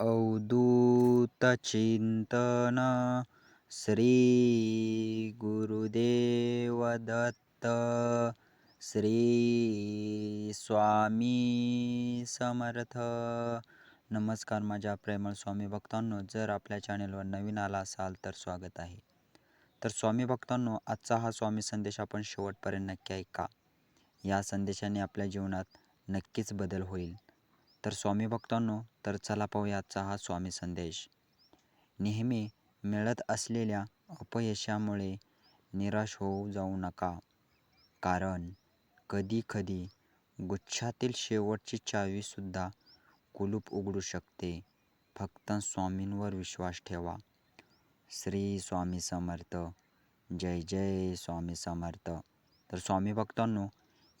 अवधूतचिंतन श्री गुरुदेव दत्त श्री स्वामी समर्थ। नमस्कार माझ्या प्रेमळ स्वामी भक्तांनो जर आपल्या चॅनेलवर नवीन आला असाल तर स्वागत आहे. तर स्वामी भक्तांनो आजचा हा स्वामी संदेश आपण शेवटपर्यंत नक्की ऐका. या संदेशाने आपल्या जीवनात नक्कीच बदल होईल. तर स्वामी भक्तांनो तर चला पाहूया आजचा हा स्वामी संदेश. नेहमी मिळत असलेल्या अपयशामुळे निराश होऊ जाऊ नका. कारण कधी कधी गुच्छातील शेवटची चावीसुद्धा कुलूप उघडू शकते. फक्त स्वामींवर विश्वास ठेवा. श्री स्वामी समर्थ. जय जय स्वामी समर्थ. तर स्वामी भक्तांनो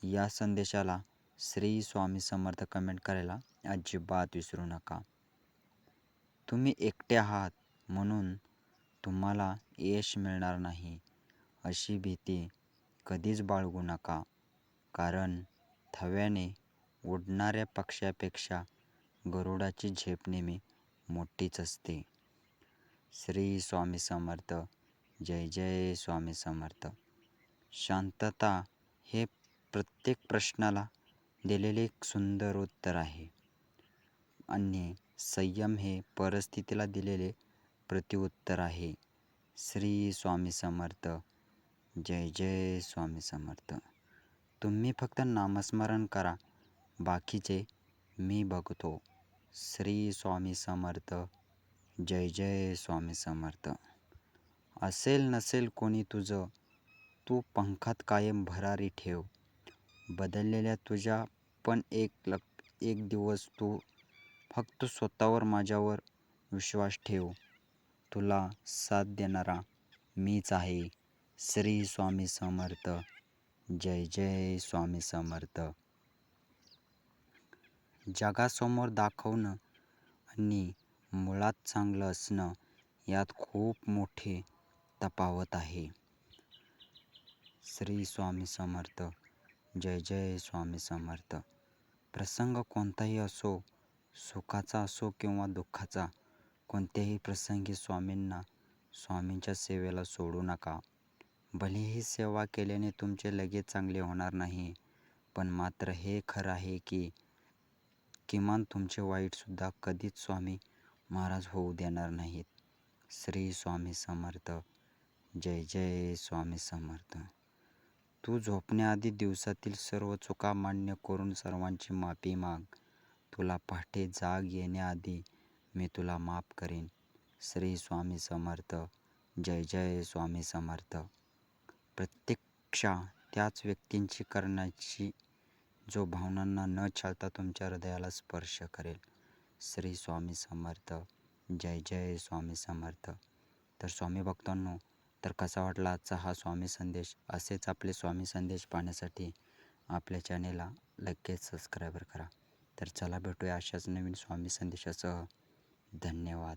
या संदेशाला श्री स्वामी समर्थ कमेंट करायला अजिबात विसरू नका. तुम्ही एकटे आहात म्हणून तुम्हाला यश मिळणार नाही. अशी भीती कधीच बाळगू नका. कारण थव्याने उडणाऱ्या पक्ष्यापेक्षा गरुडाची झेप नेहमी मोठीच असते. श्री स्वामी समर्थ जय जय स्वामी समर्थ. शांतता हे प्रत्येक प्रश्नाला दिलेले एक सुंदर उत्तर आहे. आणि संयम हे परिस्थितीला दिलेले प्रतिउत्तर आहे. श्री स्वामी समर्थ. जय जय स्वामी समर्थ. तुम्ही फक्त नामस्मरण करा. बाकीचे मी बघतो. श्री स्वामी समर्थ. जय जय स्वामी समर्थ. असेल नसेल कोणी तुझं तू पंखात कायम भरारी ठेव. बदललेल्या तुझ्या पण एक लक एक दिवस तू फक्त स्वतःवर माझ्यावर विश्वास ठेव. तुला साथ देणारा मीच आहे. श्री स्वामी समर्थ. जय जय स्वामी समर्थ. जगासमोर दाखवणं आणि मुळात चांगलं असणं यात खूप मोठे तफावत आहे. श्री स्वामी समर्थ. जय जय स्वामी समर्थ. प्रसंग कोणताही असो सुखाचा असो किंवा दुःखाचा कोणत्याही प्रसंगी स्वामींना स्वामींच्या सेवेला सोडू नका. भलेही सेवा केल्याने तुमचे लगेच चांगले होणार नाही पण मात्र हे खरं आहे की किमान तुमचे वाईटसुद्धा कधीच स्वामी महाराज होऊ देणार नाहीत. श्री स्वामी समर्थ. जय जय स्वामी समर्थ. तू झोपण्याआधी दिवसातील सर्व चुका मान्य करून सर्वांची माफी माग. तुला पहाटे जाग येण्याआधी मी तुला माफ करेन. श्री स्वामी समर्थ. जय जय स्वामी समर्थ. प्रत्यक्षा त्याच व्यक्तींची करण्याची जो भावनांना न छळता तुमच्या हृदयाला स्पर्श करेल. श्री स्वामी समर्थ. जय जय स्वामी समर्थ. तर स्वामी भक्तांनो तर कसा वाटला आजचा हा स्वामी संदेश? असेच आपले स्वामी संदेश पाहण्यासाठी आपल्या चॅनेलला लगेच सबस्क्रायबर करा. तर चला भेटूया अशाच नवीन स्वामी संदेशासह. धन्यवाद.